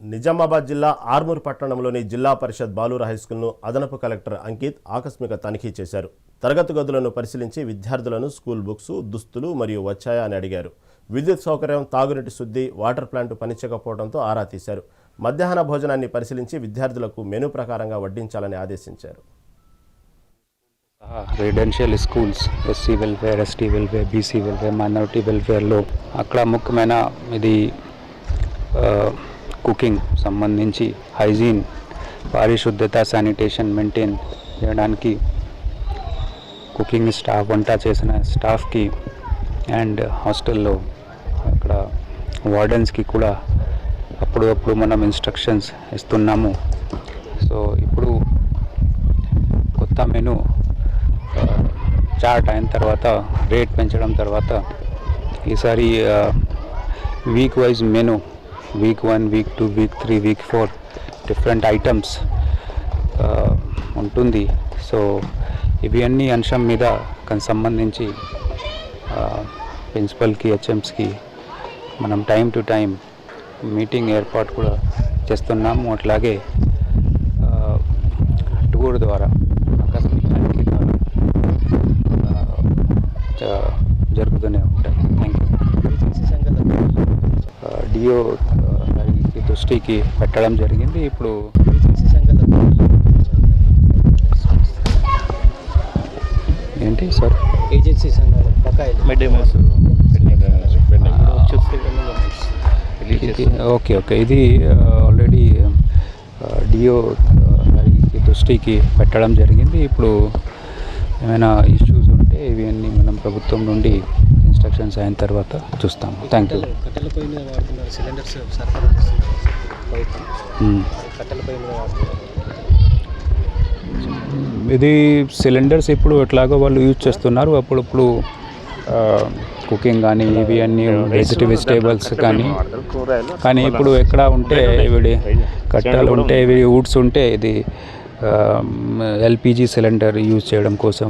నిజామాబాద్ జిల్లా ఆర్మూర్ పట్టణంలోని జిల్లా పరిషత్ బాలూరు హైస్కూల్ను అదనపు కలెక్టర్ అంకిత్ ఆకస్మిక తనిఖీ చేశారు. తరగతి గదులను పరిశీలించి విద్యార్థులను స్కూల్ బుక్స్ దుస్తులు మరియు వచ్చాయా అని అడిగారు. విద్యుత్ సౌకర్యం తాగునీటి శుద్ధి వాటర్ ప్లాంట్ పనిచేయకపోవడంతో ఆరా తీశారు. మధ్యాహ్న భోజనాన్ని పరిశీలించి విద్యార్థులకు మెనూ ప్రకారంగా వడ్డించాలని ఆదేశించారు. Residential schools SC welfare ST welfare BC welfare minority వెల్ఫేర్లో అక్కడ ముఖ్యమైన ఇది కుకింగ్ సంబంధించి హైజీన్ పారిశుద్ధత శానిటేషన్ మెయింటైన్ చేయడానికి కుకింగ్ స్టాఫ్ వంట చేసిన స్టాఫ్కి అండ్ హాస్టల్లో అక్కడ వార్డెన్స్కి కూడా అప్పుడప్పుడు మనం ఇన్స్ట్రక్షన్స్ ఇస్తున్నాము. సో ఇప్పుడు కొత్త మెను చార్ట్ అయిన తర్వాత రేట్ పెంచడం తర్వాత ఈసారి week wise menu week one week two week three week four different items ఉంటుంది. సో ఇవి అన్ని అంశం మీద సంబంధించి uh, ప్రిన్సిపల్కి హెచ్ఎంస్కి మనం టైం టు టైం మీటింగ్ ఏర్పాటు కూడా చేస్తున్నాము. అట్లాగే uh, టూర్ ద్వారా ఆకస్మిక తనిఖీ ద్వారా uh, జరుగుతూనే ఉంటాయి. థ్యాంక్ యూ డిఓ గారికి దృష్టికి పెట్టడం జరిగింది. ఇప్పుడు ఏంటి సార్? ఏజెన్సీ సంఘాలు ఓకే ఓకే. ఇది ఆల్రెడీ డిఓ గారికి దృష్టికి పెట్టడం జరిగింది. ఇప్పుడు ఏమైనా ఇష్యూస్ ఉంటే ఇవి అన్నీ మనం ప్రభుత్వం నుండి ఇన్స్ట్రక్షన్స్ అయిన తర్వాత చూస్తాం థ్యాంక్ యూ ఇది సిలిండర్స్ ఇప్పుడు ఎట్లాగో వాళ్ళు యూజ్ చేస్తున్నారు. అప్పుడప్పుడు కుకింగ్ కానీ ఇవి అన్నీ వెజిటేబుల్ వెజిటేబుల్స్ కానీ కానీ ఇప్పుడు ఎక్కడ ఉంటే ఇవి కట్టెలు ఉంటే ఇవి వుడ్స్ ఉంటే ఇది ఎల్పిజి సిలిండర్ యూజ్ చేయడం కోసం